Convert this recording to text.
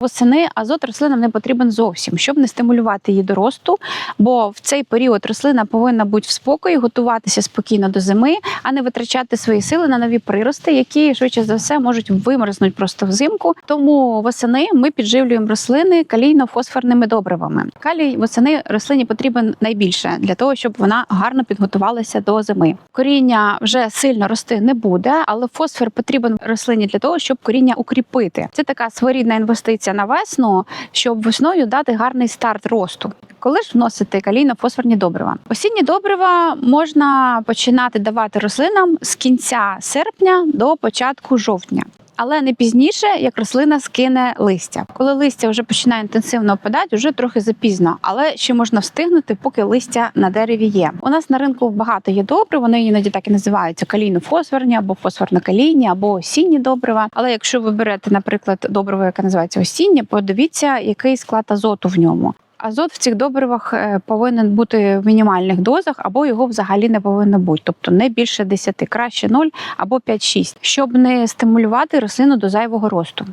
Восени азот рослинам не потрібен зовсім, щоб не стимулювати її до росту, бо в цей період рослина повинна бути в спокої, готуватися спокійно до зими, а не витрачати свої сили на нові прирости, які швидше за все можуть вимерзнути просто взимку. Тому восени ми підживлюємо рослини калійно-фосфорними добривами. Калій восени рослині потрібен найбільше для того, щоб вона гарно підготувалася до зими. Коріння вже сильно рости не буде, але фосфор потрібен рослині для того, щоб коріння укріпити. Це така своєрідна інвестиція на весну, щоб весною дати гарний старт росту. Коли ж вносити калійно-фосфорні добрива? Осінні добрива можна починати давати рослинам з кінця серпня до початку жовтня. Але не пізніше, як рослина скине листя. Коли листя вже починає інтенсивно опадати, вже трохи запізно, але ще можна встигнути, поки листя на дереві є. У нас на ринку багато є добрив, вони іноді так і називаються калійно-фосфорні або фосфорно-калійні, або осінні добрива. Але якщо ви берете, наприклад, добриво, яке називається осіннє, подивіться, який склад азоту в ньому. Азот в цих добривах е, повинен бути в мінімальних дозах, або його взагалі не повинно бути, тобто не більше 10, краще 0 або 5-6, щоб не стимулювати рослину до зайвого росту.